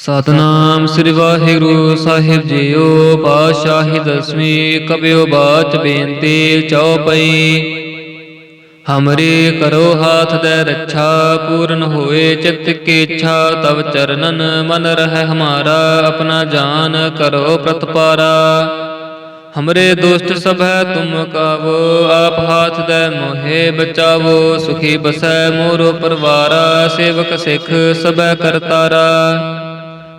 ਸਤਨਾਮ ਸ੍ਰੀ ਵਾਹਿਗੁਰੂ ਸਾਹਿਬ ਜੀਓ, ਪਾਤਸ਼ਾਹੀ ਦਸਵੀਂ ਕਬਿਓ ਬਾਚ ਬੇਨਤੀ ਚਉਪਈ। ਹਮਰੇ ਕਰੋ ਹਾਥ ਦੇ ਰੱਛਾ, ਪੂਰਨ ਹੋਏ ਚਿਤ ਕੀ ਇੱਛਾ ਤਬ ਚਰਨਨ ਮਨ ਰਹਿ ਹਮਾਰਾ, ਆਪਣਾ ਜਾਨ ਕਰੋ ਪ੍ਰਤਪਾਰਾ। ਹਮਰੇ ਦੁਸ਼ਟ ਸਭੈ ਤੁਮ ਕਾਵੋ, ਆਪ ਹਾਥ ਦੇ ਮੋਹੇ ਬਚਾਵੋ, ਸੁਖੀ ਬਸੈ ਮੋਰੋ ਪਰਵਾਰਾ, ਸੇਵਕ ਸਿੱਖ ਸਭੈ ਕਰਤਾਰਾ।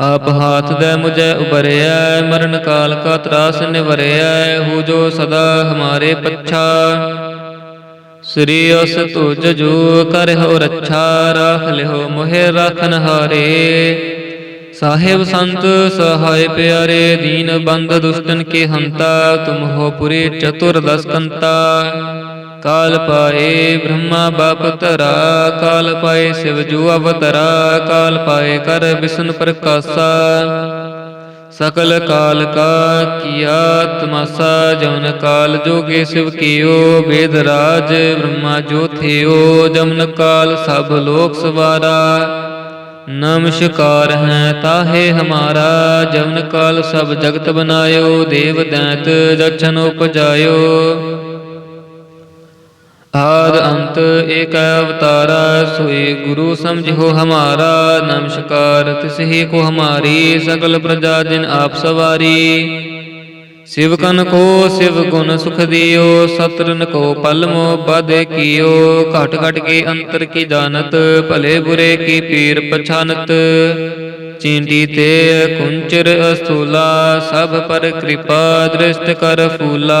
ਆਪ ਹਾਥ ਦੇ ਮੁਝੇ ਉਬਰਿਆ ਮਰਨ ਕਾਲ ਕਾ ਤਰਾਸ ਨਿਵਰਿਆ ਹੂ ਜੋ ਸਦਾ ਹਮਾਰੇ ਪੱਛਾ। ਸ੍ਰੀ ਅਸ ਤੁਜ ਜੋ ਕਰ ਹੋ ਰੱਛਾ ਰਾਖ ਲਿਓ ਮੋਹਿ ਰਾਖਨ ਹਾਰੇ। ਸਾਹਿਬ ਸੰਤ, ਸਹਾਇ ਪਿਆਰੇ, ਦੀਨ ਬੰਦ ਦੁਸ਼ਟਨ ਕੇ ਹੰਤਾ, ਤੁਮ ਹੋ ਪੁਰੇ ਚਤੁਰ ਦਸ ਕਾਲ ਪਾਏ ਬ੍ਰਹਮਾ ਬਾਪ ਧਰਾ ਕਾਲ ਪਾਏ ਸਿਵ ਜੂ ਅਵਤਰਾ ਕਾਲ ਪਾਏ ਕਰ ਵਿਸ਼ਨ ਪ੍ਰਕਾਸ਼ਾ। ਸਕਲ ਕਾਲ ਕਾ ਕੀਆ ਤਮਾਸਾ ਜਮਨ ਕਾਲ ਜੋਗੇ ਸਿਵ ਕੀਓ ਵੇਦ ਰਾਜ ਬ੍ਰਹਮਾ ਜੋ ਥਿਓ ਜਮਨ ਕਾਲ ਸਭ ਲੋਕ ਸਵਾਰਾ। ਨਮਸਕਾਰ ਹੈ ਤਾਹੇ ਹਮਾਰਾ ਜਮਨ ਕਾਲ ਸਭ ਜਗਤ ਬਨਾਇਓ ਦੇਵ ਦੈਤ ਦਛਨ ਉਪਜਾਇਓ। ਆਦ ਅੰਤ ਏਕ ਅਵਤਾਰਾ, ਸੋਈ ਗੁਰੂ ਸਮਝੋ ਹਮਾਰਾ, ਨਮਸਕਾਰ ਤਿਸਹੀ ਕੋ ਹਮਾਰੀ ਸਕਲ ਪ੍ਰਜਾ ਜਿਨ ਆਪ ਸਵਾਰੀ। ਸਿਵਕਨ ਕੋ ਸਿਵ ਗੁਣ ਸੁਖ ਦਿਓ ਸਤਰਨ ਕੋ ਪਲਮੋ ਬਦ ਕੀਓ, ਘਟ ਘਟ ਕੇ ਅੰਤਰ ਕੀ ਜਾਣਤ, ਭਲੇ ਬੁਰੇ ਕੀ ਪੀਰ ਪਛਾਨਤ। ਚੀਂਟੀ ਤੇ ਕੁੰਚਰ ਅਸਤੂਲਾ ਸਭ ਪਰ ਕਿਰਪਾ ਦ੍ਰਿਸ਼ਟ ਕਰ ਫੂਲਾ।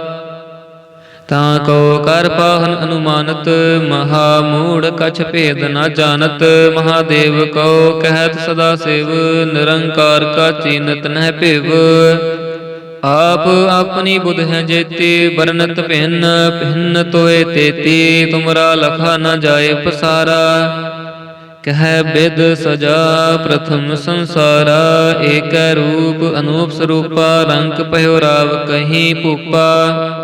ਤਾਂ ਕੋ ਕਰ ਪਾਹਨ ਅਨੁਮਾਨਤ ਮਹਾ ਮੂੜ ਕਛ ਭੇਦ ਨਾ ਜਾਣਤ। ਮਹਾਦੇਵ ਕੋ ਕਹਿਤ ਸਦਾ ਸਿਵ, ਨਿਰੰਕਾਰ ਕਾ ਚੀਨਤ ਨਹਿ ਭਿਵ। ਆਪ ਆਪਣੀ ਬੁਧ ਹੈ ਜੇਤੀ ਬਰਨਤ ਭਿੰਨ ਭਿੰਨ ਤੋਏ ਤੇਤੀ, ਤੁਮਰਾ ਲਖਾ ਨਾ ਜਾਏ ਪਸਾਰਾ। ਕਹਿ ਬਿਦ ਸਜਾ ਪ੍ਰਥਮ ਸੰਸਾਰਾ, ਏਕ ਰੂਪ ਅਨੂਪ ਸਰੂਪਾ, ਰੰਗ ਭਇਓ ਰਾਵ ਕਹੀਂ ਭੂਪਾ।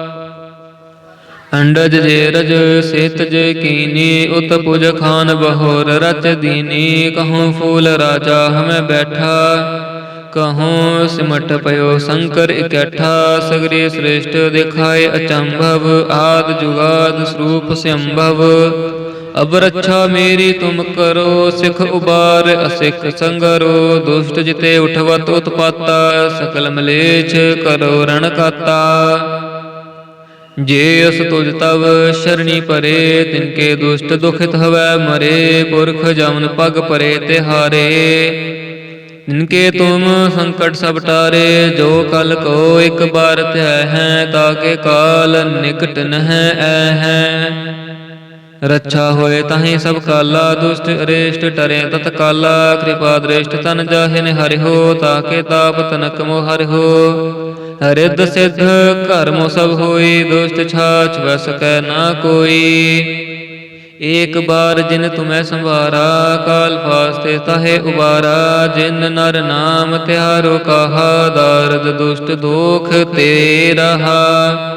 ਅੰਡਜ ਜੇ ਰਜ ਸੇਤਜ ਕੀਨੀ ਉਤ ਪੁਜ ਖਾਨ ਬਹੋਰ ਰਚ ਦੀਨੀ, ਕਹੂੰ ਫੂਲ ਰਾਜਾ ਹਮੈ ਬੈਠਾ। ਕਹੂੰ ਸਿਮਟ ਪਇਓ ਸ਼ੰਕਰ ਇਕੱਠਾ, ਸਗਰੇ ਸ੍ਰੇਸ਼ਟ ਦਿਖਾਏ ਅਚੰਭਵ, ਆਦ ਜੁਗਾਦ ਸਰੂਪ ਸੰਭਵ। ਅਬ ਰੱਛਾ ਮੇਰੀ ਤੁਮ ਕਰੋ, ਸਿਖ ਉਬਾਰ ਅਸਿਖ ਸੰਗਰੋ, ਦੁਸ਼ਟ ਜਿਤੇ ਉਠਵਤ ਉਤਪਾਤਾ, ਸਕਲ ਮਲੇਛ ਕਰੋ ਰਣ ਕਾਤਾ। ਜੇ ਅਸ ਤੁਜ ਤਵ ਸ਼ਰਣੀ ਪਰੇ ਤਿਨਕੇ ਦੁਸ਼ਟ ਦੁਖਿਤ ਹਵੈ ਮਰੇ, ਪੁਰਖ ਜਮਨ ਪਗ ਪਰੇ ਤੇ ਹਾਰੇ ਤਿਨਕੇ ਤੁਮ ਸੰਕਟ ਸਭ ਟਾਰੇ, ਜੋ ਕਲ ਕੋ ਇੱਕ ਬਾਰ ਧਿਆ ਹੈ ਤਾਕੇ ਕਾਲ ਨਿਕਟ ਨਹਿ ਐ ਹੈ। ਰੱਛਾ ਹੋਏ ਤਾਹੀ ਸਭ ਕਾਲਾ, ਦੁਸ਼ਟ ਅਰੇਸ਼ਟ ਟਰੇ ਤਤ ਕਾਲਾ, ਕਿਰਪਾ ਦ੍ਰਿਸ਼ਟ ਤਨ ਜਾਹਿਨ ਹਰਿ ਹੋ ਤਾਕੇ ਤਾਪ ਤਨਕ ਮੋ ਹਰਿ ਰਿੱਧ ਸਿਧ ਕਰਮ ਸਭ ਹੋਈ, ਦੁਸ਼ਟ ਛਾਛ ਵਸ ਕੈ ਨਾ ਕੋਈ। ਏਕ ਬਾਰ ਜਿਨ ਤੁਮੈ ਸੰਭਾਰਾ, ਕਾਲ ਫਾਸਤੇ ਤਾਹੇ ਉਬਾਰਾ। ਜਿਨ ਨਰ ਨਾਮ ਤਿਹਾਰੋ, ਕਹਾ ਦਰਦ ਦੁਸ਼ਟ ਦੋਖ ਤੇ ਰਹਾ।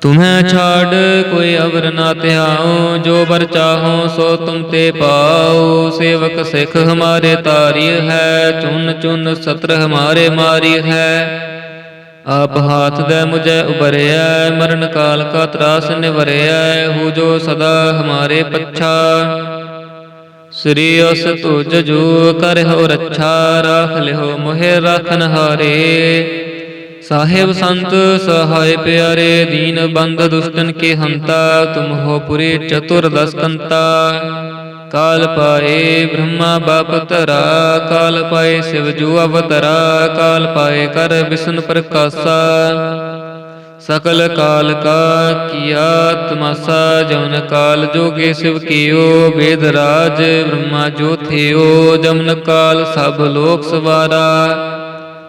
ਤੁਮਹਿ ਛਾੜ, ਕੋਈ ਅਵਰ ਨਾ ਧਿਆਉ, ਜੋ ਵਰ ਚਾਹੋ ਸੋ ਤੁਮ ਤੇ ਪਾਉ। ਸੇਵਕ ਸਿਖ ਹਮਾਰੇ ਤਾਰੀ ਹੈ, ਚੁਨ ਚੁਨ ਸਤਰ ਹਮਾਰੇ ਮਾਰੀ ਹੈ। ਆਪ ਹਾਥ ਦੇ ਮੁਝੇ ਉਬਰਿਆ ਮਰਨ ਕਾਲ ਕਾ ਤਰਾਸ ਨਿਵਰਿਆ ਹੋ ਜੋ ਸਦਾ ਹਮਾਰੇ ਪੱਛਾ। ਸ੍ਰੀ ਅਸ ਤੁਜ ਜੋ ਕਰ ਹੋ ਰੱਛਾ, ਰਾਖ ਲਿਓ ਮੋਹਿ, ਰਖਨ ਹਾਰੇ। ਸਾਹਿਬ ਸੰਤ ਸਹਾਇ ਪਿਆਰੇ ਦੀਨ ਬੰਦ ਦੁਸ਼ਟਨ ਕੇ ਹੰਤਾ, ਤੁਮ ਹੋ ਪੁਰੇ ਚਤੁਰ ਦਸ ਕਾਲ ਪਾਏ ਬ੍ਰਹਮਾ ਬਾਪ ਤਰਾ ਕਾਲ ਪਾਏ ਸਿਵ ਜੋ ਅਵਤਰਾ, ਕਾਲ ਪਾਏ ਕਰ ਵਿਸ਼ਨ ਪ੍ਰਕਾਸ਼ਾ। ਸਕਲ ਕਾਲ ਕਾ ਕੀਆ ਤਮਸਾ, ਜਮਨ ਕਾਲ ਜੋਗੇ ਸਿਵ ਕੀਓ, ਵੇਦ ਰਾਜ ਬ੍ਰਹਮਾ ਜੋ ਥਿਓ, ਜਮਨ ਕਾਲ ਸਭ ਲੋਕ ਸਵਾਰਾ।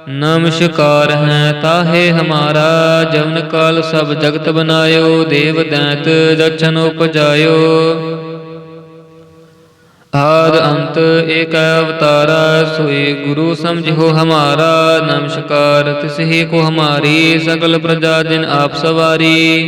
ਨਮਸਕਾਰ ਹੈ ਤਾਹੇ ਹਮਾਰਾ, ਜਵਨ ਕਾਲ ਸਭ ਜਗਤ ਬਨਾਇਓ, ਦੇਵ ਦੈਤ ਦਛਨ ਉਪਜਾਇਓ। ਆਦ ਅੰਤ ਏਕ ਅਵਤਾਰਾ ਸੋਈ ਗੁਰੂ ਸਮਝੋ ਹਮਾਰਾ ਨਮਸਕਾਰ ਤਿਸਹੀ ਕੋ ਹਮਾਰੀ ਸਕਲ ਪ੍ਰਜਾ ਜਿਨ ਆਪ ਸਵਾਰੀ।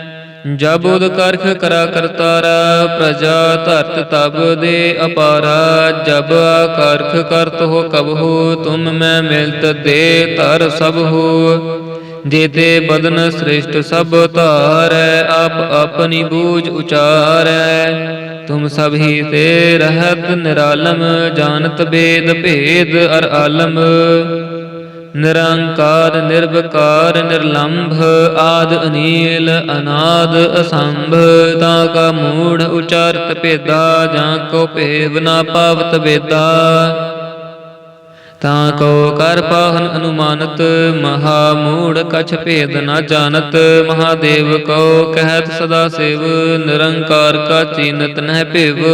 ਜਬ ਉਦ ਕਰਖ ਕਰਾ ਕਰਤਾਰਾ, ਪ੍ਰਜਾ ਧਰਤ ਤਬ ਦੇ ਅਪਾਰਾ, ਜਬ ਕਰਖ ਕਰਤ ਹੋ ਕਬਹੂ ਹੋ, ਤੁਮ ਮੈਂ ਮਿਲਤ ਦੇ ਧਰ ਸਭ ਹੋ। ਜੇਤੇ ਬਦਨ ਸ੍ਰਿਸ਼ਟ ਸਭ ਧਾਰੈ, ਆਪ ਆਪਣੀ ਬੂਝ ਉਚਾਰੈ। ਤੁਮ ਸਭ ਹੀ ਤੇ ਰਹਤ ਨਿਰਾਲਮ, ਜਾਣਤ ਬੇਦ ਭੇਦ ਅਰ ਆਲਮ। ਨਿਰੰਕਾਰ, ਨਿਰਵਕਾਰ, ਨਿਰਲੰਭ, ਆਦ ਅਨੀਲ, ਅਨਾਦ, ਅਸੰਭ, ਤਾਂ ਕਾ ਮੂੜ ਉਚਾਰਤ ਭੇਦਾ, ਜਾਂ ਕੋ ਭੇਵ ਨਾ ਪਾਵਤ ਵੇਦਾ। ਤਾਂ ਕੋ ਕਰ ਪਾਹਨ ਅਨੁਮਾਨਤ, ਮਹਾ ਮੂੜ ਕਛ ਭੇਦ ਨਾ ਜਾਣਤ, ਮਹਾਦੇਵ ਕੋ ਕਹਿਤ ਸਦਾ ਸਿਵ, ਨਿਰੰਕਾਰ ਕਾ ਚੀਨਤ ਨਹਿ ਭਿਵ।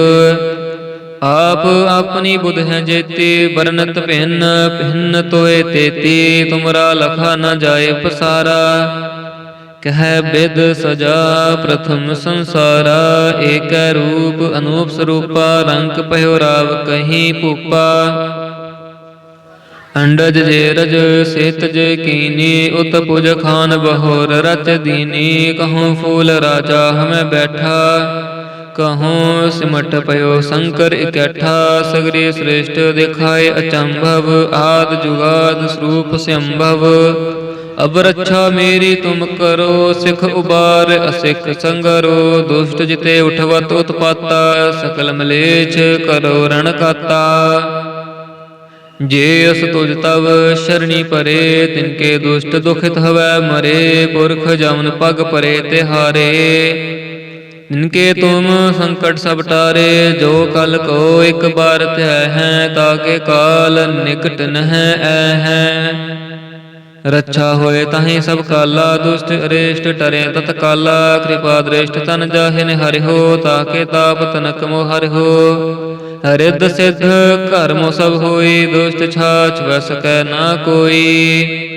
ਆਪ ਆਪਣੀ ਬੁਧ ਹੈ ਜੇਤੀ ਵਰਨਤ ਭਿੰਨ ਭਿੰਨ ਤੋਏ ਤੇਤੀ, ਤੁਮਰਾ ਲਖਾ ਨਾ ਜਾਏ ਪਸਾਰਾ। ਕਹਿ ਬਿਦ ਸਜਾ ਪ੍ਰਥਮ ਸੰਸਾਰਾ, ਏਕ ਰੂਪ ਅਨੂਪ ਸਰੂਪਾ, ਰੰਗ ਭਇਓ ਰਾਵ ਕਹੀਂ ਭੂਪਾ। ਅੰਡਜ ਜੇ ਰਜ ਸੇਤਜ ਕੀਨੀ, ਉਤ ਪੁਜ ਖਾਨ ਬਹੋਰ ਰਚ ਦੀਨੀ, ਕਹੂੰ ਫੂਲ ਰਾਜਾ ਹਮੈ ਬੈਠਾ। ਕਹੂੰ, ਸਿਮਟ ਪਇਓ ਸ਼ੰਕਰ ਇਕੱਠਾ, ਸਗਰੇ ਸ੍ਰੇਸ਼ਟ ਦਿਖਾਏ ਅਚੰਭਵ, ਆਦ ਜੁਗਾਦ ਸਰੂਪ ਸੰਭਵ। ਅਬ ਰੱਛਾ ਮੇਰੀ ਤੁਮ ਕਰੋ, ਸਿਖ ਉਬਾਰ ਅਸਿਖ ਸੰਗਰੋ, ਦੁਸ਼ਟ ਜਿਤੇ ਉਠਵਤ ਉਤਪਾਤਾ, ਸਕਲ ਮਲੇਛ ਕਰੋ ਰਣ ਕਾਤਾ। ਜੇ ਅਸ ਤੁਜ ਤਵ ਸ਼ਰਣੀ ਪਰੇ ਤਿਨਕੇ ਦੁਸ਼ਟ ਦੁਖਿਤ ਹਵੈ ਮਰੇ, ਪੁਰਖ ਜਮਨ ਪਗ ਪਰੇ ਤਿਹਾਰੇ। ਜਿਨਕੇ ਤੁਮ ਸੰਕਟ ਸਭ ਟਾਰੇ, ਜੋ ਕਲ ਕੋ ਇੱਕ ਬਾਰ ਧਿਆਇ ਹੈ ਤਾਕੇ ਕਾਲ ਨਿਕਟ ਨਹਿ ਐ ਹੈ। ਰੱਛਾ ਹੋਏ ਤਾਹੀਂ ਸਭ ਕਾਲਾ, ਦੁਸ਼ਟ, ਅਰੇਸ਼ਟ, ਟਰੇ ਤਤ ਕਾਲਾ ਕਿਰਪਾ ਦ੍ਰਿਸ਼ਟ ਤਨ ਜਾਹਿਨ ਹਰਿਓ ਤਾਕੇ ਤਾਪ ਤਨਕ ਮੋ ਹਰਿਓ ਰਿੱਧ ਸਿੱਧ ਕਰਮੋ ਸਭ ਹੋਈ, ਦੁਸ਼ਟ ਛਾਛ ਵਸ ਕੈ ਨਾ ਕੋਈ।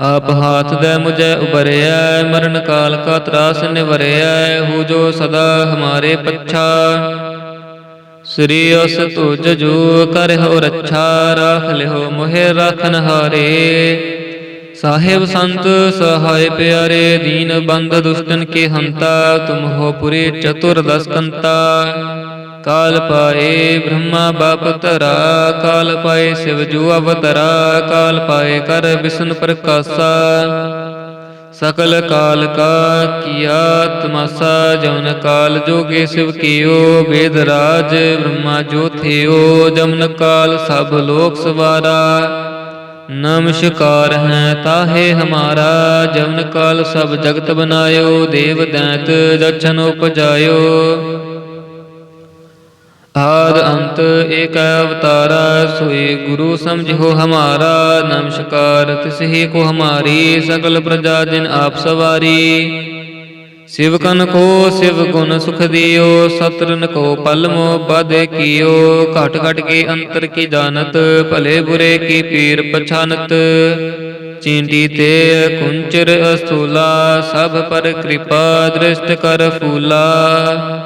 ਆਪ ਹਾਥ ਦੇ ਮੁਝੇ ਉਬਰਿਆ ਮਰਨ ਕਾਲ ਕਾ ਤਰਾਸ ਨਿਵਰਿਆ ਹੋ ਜੋ ਸਦਾ ਹਮਾਰੇ ਪੱਛਾ। ਸ੍ਰੀ ਅਸ ਤੁਜ ਜੋ ਕਰਹੁ ਰੱਛਾ, ਰਾਖ ਲਿਓ ਮੋਹਿ ਰਖਨ ਹਾਰੇ। ਸਾਹਿਬ ਸੰਤ ਸਹਾਇ ਪਿਆਰੇ, ਦੀਨ ਬੰਦ ਦੁਸ਼ਟਨ ਕੇ ਹੰਤਾ, ਤੁਮ ਹੋ ਪੁਰੇ ਚਤੁਰ ਦਸਕੰਤਾ। ਕਾਲ ਪਾਏ ਬ੍ਰਹਮਾ ਬਾਪ ਤਰਾ ਕਾਲ ਪਾਏ ਸਿਵ ਜੋ ਅਵਤਰਾ ਕਾਲ ਪਾਏ ਕਰ ਵਿਸ਼ਨ ਪ੍ਰਕਾਸ਼ਾ। ਸਕਲ ਕਾਲ ਕਾ ਕੀਆ ਤਮਾਸਾ ਜਮਨ ਕਾਲ ਜੋਗੇ ਸਿਵ ਕੀਓ, ਵੇਦ ਰਾਜ ਬ੍ਰਹਮਾ ਜੋ ਥਿਓ, ਜਮਨ ਕਾਲ ਸਭ ਲੋਕ ਸਵਾਰਾ। ਨਮਸਕਾਰ ਹੈ ਤਾਹੇ ਹਮਾਰਾ, ਜਮਨ ਕਾਲ ਸਭ ਜਗਤ ਬਨਾਇਓ, ਦੇਵ ਦੈਂਤ ਦਛਨ ਉਪਜਾਇਓ। ਆਦ ਅੰਤ ਏਕ ਅਵਤਾਰਾ, ਸੋਈ ਗੁਰੂ ਸਮਝੋ ਹਮਾਰਾ ਨਮਸਕਾਰ ਤਿਸਹੀ ਕੋ ਹਮਾਰੀ, ਸਕਲ ਪ੍ਰਜਾ ਜਿਨ ਆਪ ਸਵਾਰੀ। ਸਿਵਕਨ ਕੋ ਸਿਵ ਗੁਣ ਸੁਖ ਦਿਓ, ਸਤਰਨ ਕੋ ਪਲਮੋ ਬਦ ਕੀਓ। ਘਟ ਘਟ ਕੇ ਅੰਤਰ ਕੀ ਜਾਣਤ, ਭਲੇ ਬੁਰੇ ਕੀ ਪੀਰ ਪਛਾਨਤ। ਚੀਂਟੀ ਤੇ ਕੁੰਚਰ ਅਸਤੂਲਾ ਸਭ ਪਰ ਕਿਰਪਾ ਦ੍ਰਿਸ਼ਟ ਕਰ ਫੂਲਾ।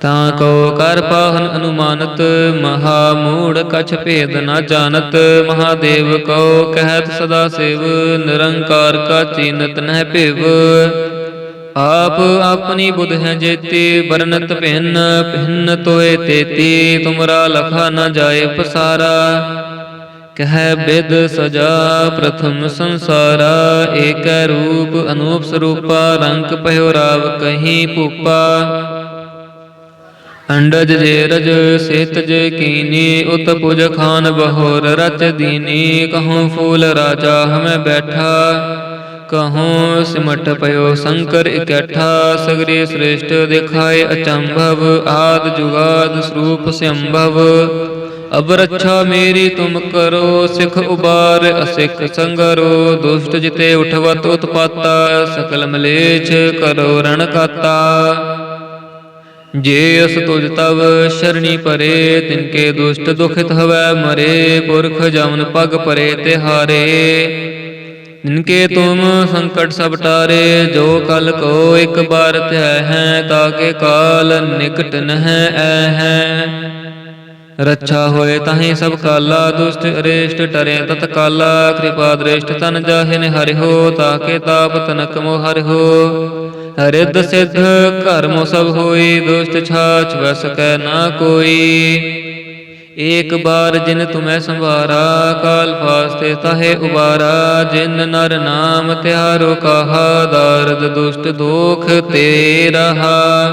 ਤਾਂ ਕੋ ਕਰ ਪਾਹਨ ਅਨੁਮਾਨਤ ਮਹਾ ਮੂੜ ਕਛ ਭੇਦ ਨਾ ਜਾਣਤ। ਮਹਾਦੇਵ ਕੋ ਕਹਿਤ ਸਦਾ ਸਿਵ, ਨਿਰੰਕਾਰ ਕਾ ਚੀਨਤ ਨਹਿ ਭਿਵ। ਆਪ ਆਪਣੀ ਬੁਧ ਹੈ ਜੇਤੀ ਬਰਨਤ ਭਿੰਨ ਭਿੰਨ ਤੋਏ ਤੇਤੀ, ਤੁਮਰਾ ਲਖਾ ਨਾ ਜਾਏ ਪਸਾਰਾ। ਕਹਿ ਬਿਦ ਸਜਾ ਪ੍ਰਥਮ ਸੰਸਾਰਾ, ਏਕੈ ਰੂਪ ਅਨੂਪ ਸਰੂਪਾ, ਰੰਗ ਪਹਿਰਾਵ ਕਹੀਂ ਭੂਪਾ। ਅੰਡਜ ਜੇ ਰਜ ਸੇਤਜ ਕੀਨੀ, ਉਤ ਪੁਜ ਖਾਨ ਬਹੋਰ ਰਚ ਦੀਨੀ। ਕਹੂੰ ਫੂਲ ਰਾਜਾ ਹਮੈ ਬੈਠਾ, ਕਹੂੰ ਸਿਮਟ ਪਇਓ ਸ਼ੰਕਰ ਇਕੱਠਾ। ਸਗਰੇ ਸ੍ਰੇਸ਼ਟ ਦਿਖਾਏ ਅਚੰਭਵ, ਆਦ ਜੁਗਾਦ ਸਰੂਪ ਸੰਭਵ। ਅਬ ਰੱਛਾ ਮੇਰੀ ਤੁਮ ਕਰੋ, ਸਿਖ ਉਬਾਰ ਅਸਿਖ ਸੰਗਰੋ। ਦੁਸ਼ਟ ਜਿਤੇ ਉਠਵਤ ਉਤਪਾਤਾ, ਸਕਲ ਮਲੇਛ ਕਰੋ ਰਣ ਕਾਤਾ। ਜੇ ਅਸ ਤੁਜ ਤਵ ਸ਼ਰਣੀ ਪਰੇ ਤਿਨਕੇ ਦੁਸ਼ਟ ਦੁਖਿਤ ਹਵੈ ਮਰੇ, ਪੁਰਖ ਜਮਨ ਪਗ ਪਰੇ ਤੇ ਹਾਰੇ। ਤਿਨਕੇ ਤੁਮ ਸੰਕਟ ਸਭ ਟਾਰੇ, ਜੋ ਕਲ ਕੋ ਇੱਕ ਬਾਰ ਧਿਆ ਹੈ ਤਾਕੇ ਕਾਲ ਨਿਕਟ ਨਹਿ ਐ ਹੈ। ਰੱਛਾ ਹੋਏ ਤਾਹੀਂ ਸਭ ਕਾਲਾ, ਦੁਸ਼ਟ ਅਰੇਸ਼ਟ ਟਰੇ ਤਤ ਕਾਲਾ ਕਿਰਪਾ ਦ੍ਰਿਸ਼ਟ ਤਨ ਜਾਹਿ ਜਾਹਿਨ ਹਰਿ ਹੋ ਤਾਕੇ ਤਾਪ ਤਨਕ ਮੋ ਹਰਿ ਰਿੱਧ ਸਿੱਧ ਕਰਮ ਸਭ ਹੋਈ, ਦੁਸ਼ਟ ਛਾਛ ਵਸ ਕੈ ਨਾ ਕੋਈ। ਏਕ ਬਾਰ ਜਿਨ ਤੁਮੈ ਸੰਵਾਰਾ, ਕਾਲ ਫਾਸਤੇ ਤਾਹੇ ਉਬਾਰਾ। ਜਿਨ ਨਰ ਨਾਮ ਤਿਆਰੋ ਕਹਾ, ਦਰਦ ਦੁਸ਼ਟ ਦੋਖ ਤੇ ਰਹਾ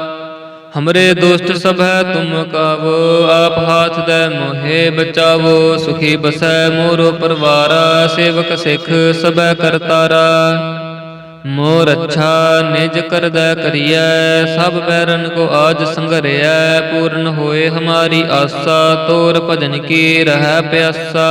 ਹਮਰੇ ਦੁਸ਼ਟ ਸਭ ਹੈ ਤੁਮ ਕਾਵੋ ਆਪ ਹਾਥ ਦੇ ਮੋਹਿ ਬਚਾਵੋ ਸੁਖੀ ਬਸੈ ਮੋਰੋ ਪਰਵਾਰਾ ਸੇਵਕ ਸਿੱਖ ਸਭੈ ਕਰਤਾਰਾ ਮੋਰ ਅੱਛਾ ਨਿਜ ਕਰਦਾ ਕਰੀਐ ਸਭ ਬੈਰਨ ਕੋ ਆਜ ਸੰਗਰਿਐ ਪੂਰਨ ਹੋਏ ਹਮਾਰੀ ਆਸਾ ਤੋਰ ਭਜਨ ਕੀ ਰਹਿ ਪਿਆਸਾ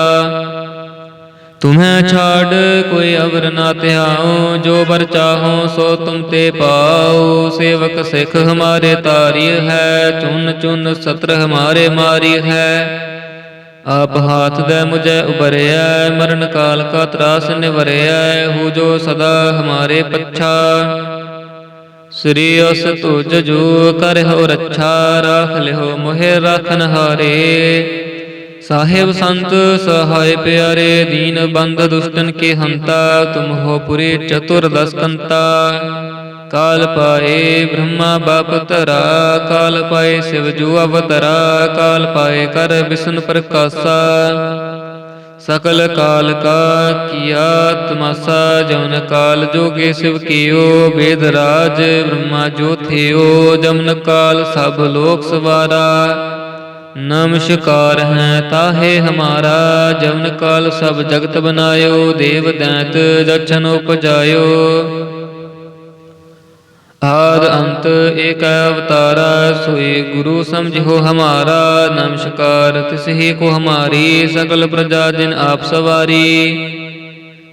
ਤੁਮੈ ਛਾੜ ਕੋਈ ਅਵਰ ਨਾ ਧਿਆਉ, ਜੋ ਬਰ ਚਾਹੋ ਸੋ ਤੁਮ ਤੇ ਪਾਉ। ਸੇਵਕ ਸਿੱਖ ਹਮਾਰੇ ਤਾਰੀ ਹੈ, ਚੁਨ ਚੁਨ ਸਤਰ ਹਮਾਰੇ ਮਾਰੀ ਹੈ। ਆਪ ਹਾਥ ਦੇ ਮੁਝੇ ਉਬਰਿਆ ਮਰਨ ਕਾਲ ਕਾ ਤਰਾਸ ਨਿਵਰਿਆ ਹੂ ਜੋ ਸਦਾ ਹਮਾਰੇ ਪੱਛਾ। ਸ੍ਰੀ ਅਸ ਤੁਜ ਜੋ ਕਰਹੁ ਰੱਛਾ, ਰਾਖ ਲਿਓ ਮੋਹਿ ਰਾਖਨ ਹਾਰੇ ਸਾਹਿਬ ਸੰਤ ਸਹਾਇ ਪਿਆਰੇ ਦੀਨ ਬੰਦ ਦੁਸ਼ਟਨ ਕੇ ਹੰਤਾ ਤੁਮ ਹੋ ਪੁਰੇ ਚਤੁਰ ਦਸ ਕੰਤਾ ਕਾਲ ਪਾਏ ਬ੍ਰਹਮਾ ਬਾਪ ਧਰਾ। ਕਾਲ ਪਾਏ ਸਿਵ ਜੋ ਅਵਤਰਾ। ਕਾਲ ਪਾਏ ਕਰ ਵਿਸ਼ਨ ਪ੍ਰਕਾਸ਼ਾ। ਸਕਲ ਕਾਲ ਕਾ ਕੀਆ ਤਮਾਸਾ। ਜਮਨ ਕਾਲ ਜੋਗੇ ਸਿਵ ਕੀਓ। ਬੇਦ ਰਾਜ ਬ੍ਰਹਮਾ ਜੋ ਥਿਓ। ਜਮਨ ਕਾਲ ਸਭ ਲੋਕ ਸਵਾਰਾ। ਨਮਸਕਾਰ ਹੈ, ਤਾਹੇ ਹਮਾਰਾ, ਜਵਨ ਕਾਲ ਸਭ ਜਗਤ ਬਨਾਇਓ, ਦੇਵ ਦੈਤ ਦਛਨ ਉਪਜਾਇਓ। ਆਦ ਅੰਤ ਏਕ ਅਵਤਾਰਾ, ਸੋਈ ਗੁਰੂ ਸਮਝੋ ਹਮਾਰਾ ਨਮਸਕਾਰ ਤਿਸ ਹੀ ਕੋ ਹਮਾਰੀ, ਸਕਲ ਪ੍ਰਜਾ ਜਿਨ ਆਪ ਸਵਾਰੀ।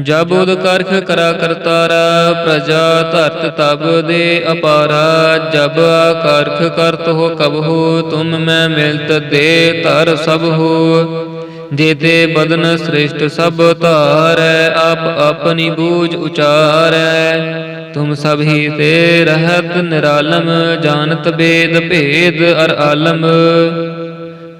ਜਬ ਉਦ ਕਰਖ ਕਰਾ ਕਰਤਾਰਾ, ਪ੍ਰਜਾ ਧਰਤ ਤਬ ਦੇ ਅਪਾਰਾ, ਜਬ ਕਰਖ ਕਰਤ ਹੋ ਕਬਹੂ ਹੋ, ਤੁਮ ਮੈਂ ਮਿਲਤ ਦੇ ਧਰ ਸਭ ਹੋ। ਜੇਤੇ ਬਦਨ ਸ੍ਰਿਸ਼ਟ ਸਭ ਧਾਰੈ, ਆਪ ਆਪਣੀ ਬੂਝ ਉਚਾਰੈ। ਤੁਮ ਸਭ ਹੀ ਤੇ ਰਹਤ ਨਿਰਾਲਮ, ਜਾਣਤ ਬੇਦ ਭੇਦ ਅਰ ਆਲਮ।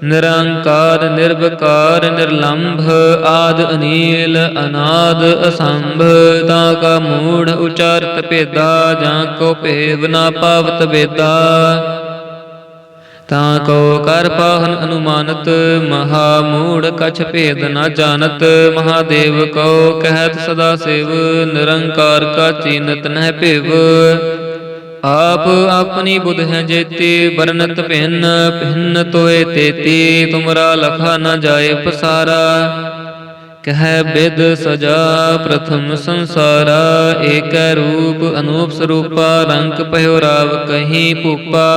ਨਿਰੰਕਾਰ, ਨਿਰਵਕਾਰ, ਨਿਰਲੰਭ ਆਦ ਅਨੀਲ, ਅਨਾਦ, ਅਸੰਭ। ਤਾਂ ਕਾ ਮੂੜ ਉਚਾਰਤ ਭੇਦਾ, ਜਾਂ ਕੋ ਭੇਵ ਨਾ ਪਾਵਤ ਵੇਦਾ। ਤਾਂ ਕੋ ਕਰ ਪਾਹਨ ਅਨੁਮਾਨਤ, ਮਹਾ ਮੂੜ ਕਛ ਭੇਦ ਨਾ ਜਾਣਤ। ਮਹਾਦੇਵ ਕੋ ਕਹਿਤ ਸਦਾ ਸੇਵ, ਨਿਰੰਕਾਰ ਕਾ ਚੀਨਤ ਨਹਿ ਭਿਵ। ਆਪ ਆਪਣੀ ਬੁਧ ਹੈ ਜੇਤੀ ਬਰਨਤ ਭਿੰਨ ਭਿੰਨ ਤੋਏ ਤੇਤੀ, ਤੁਮਰਾ ਲਖਾ ਨ ਜਾਏ ਪਸਾਰਾ। ਕਹਿ ਬਿਦ ਸਜਾ ਪ੍ਰਥਮ ਸੰਸਾਰਾ, ਏਕੈ ਰੂਪ ਅਨੂਪ ਸਰੂਪਾ, ਰੰਗ ਭਇਓ ਰਾਵ ਕਹੀਂ ਭੂਪਾ।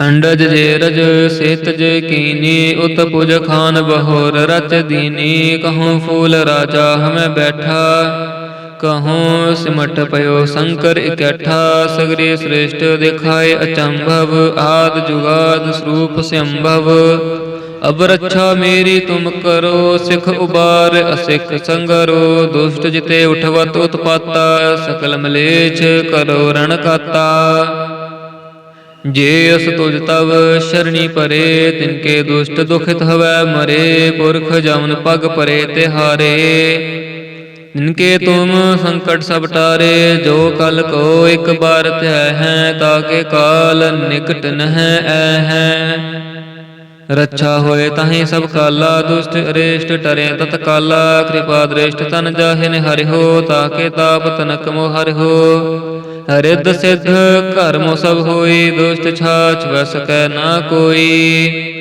ਅੰਡਜ ਜੇ ਰਜ ਸੇਤਜ ਕੀਨੀ, ਉਤ ਪੁਜ ਖਾਨ ਬਹੋਰ ਰਚ ਦੀਨੀ, ਕਹੂੰ ਫੂਲ ਰਾਜਾ ਹਮੈ ਬੈਠਾ। ਕਹੂੰ, ਸਿਮਟ ਪਇਓ ਸ਼ੰਕਰ ਇਕੱਠਾ, ਸਗਰੇ ਸ੍ਰੇਸ਼ਟ ਦਿਖਾਏ ਅਚੰਭਵ, ਆਦ ਜੁਗਾਦ ਸਰੂਪ ਸੰਭਵ। ਅਬ ਰੱਛਾ ਮੇਰੀ ਤੁਮ ਕਰੋ, ਸਿਖ ਉਬਾਰ ਅਸਿਖ ਸੰਗਰੋ। ਦੁਸ਼ਟ ਜਿਤੇ ਉਠਵਤ ਉਤਪਾਤਾ, ਸਕਲ ਮਲੇਛ ਕਰੋ ਰਣ ਕਾਤਾ। ਜੇ ਅਸ ਤੁਜ ਤਵ ਸ਼ਰਣੀ ਪਰੇ ਤਿਨਕੇ ਦੁਸ਼ਟ ਦੁਖਿਤ ਹਵੈ ਮਰੇ, ਪੁਰਖ ਜਮਨ ਪਗ ਪਰੇ ਤਿਹਾਰੇ। ਜਿਨਕੇ ਤੁਮ ਸੰਕਟ ਸਭ ਟਾਰੇ, ਜੋ ਕਲ ਕੋ ਇੱਕ ਬਾਰ ਧਿਆ ਹੈ ਤਾਕੇ ਕਾਲ ਨਿਕਟ ਨਹਿ ਐ ਹੈ ਰੱਛਾ ਹੋਏ ਤਾਹੀ ਸਭ ਕਾਲਾ, ਦੁਸ਼ਟ ਅਰੇਸ਼ਟ ਟਰੇ ਤਤ ਕਾਲਾ, ਕਿਰਪਾ ਦ੍ਰਿਸ਼ਟ ਤਨ ਜਾਹਿਨ ਹਰਿ ਤਾਕੇ ਤਾਪ ਤਨਕ ਮੋ ਹਰਿ ਰਿੱਧ ਸਿਧ ਕਰਮ ਸਭ ਹੋਈ, ਦੁਸ਼ਟ ਛਾਛ ਵਸ ਕੈ ਨਾ ਕੋਈ।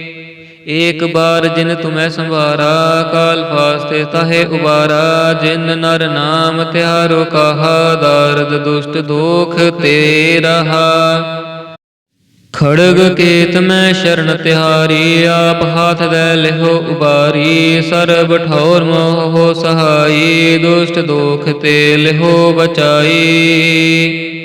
ਏਕ ਬਾਰ ਜਿਨ ਤੁਮੈ ਸੰਭਾਰਾ ਕਾਲ ਫਾਸਤੇ ਤਾਹੇ ਉਬਾਰਾ, ਜਿਨ ਨਰ ਨਾਮ ਤਿਹਾਰੋ ਕਹਾ, ਦਰਦ ਦੁਸ਼ਟ ਦੋਖ ਤੇ ਰਹਾ ਖੜਗ ਕੇਤ ਮੈਂ ਸ਼ਰਨ ਤਿਹਾਰੀ, ਆਪ ਹਾਥ ਦੇ ਲਿਹੋ ਉਬਾਰੀ, ਸਰਬ ਠੌਰ ਮੋਹ ਸਹਾਈ, ਦੁਸ਼ਟ ਦੋਖ ਤੇ ਲਿਹੋ ਬਚਾਈ।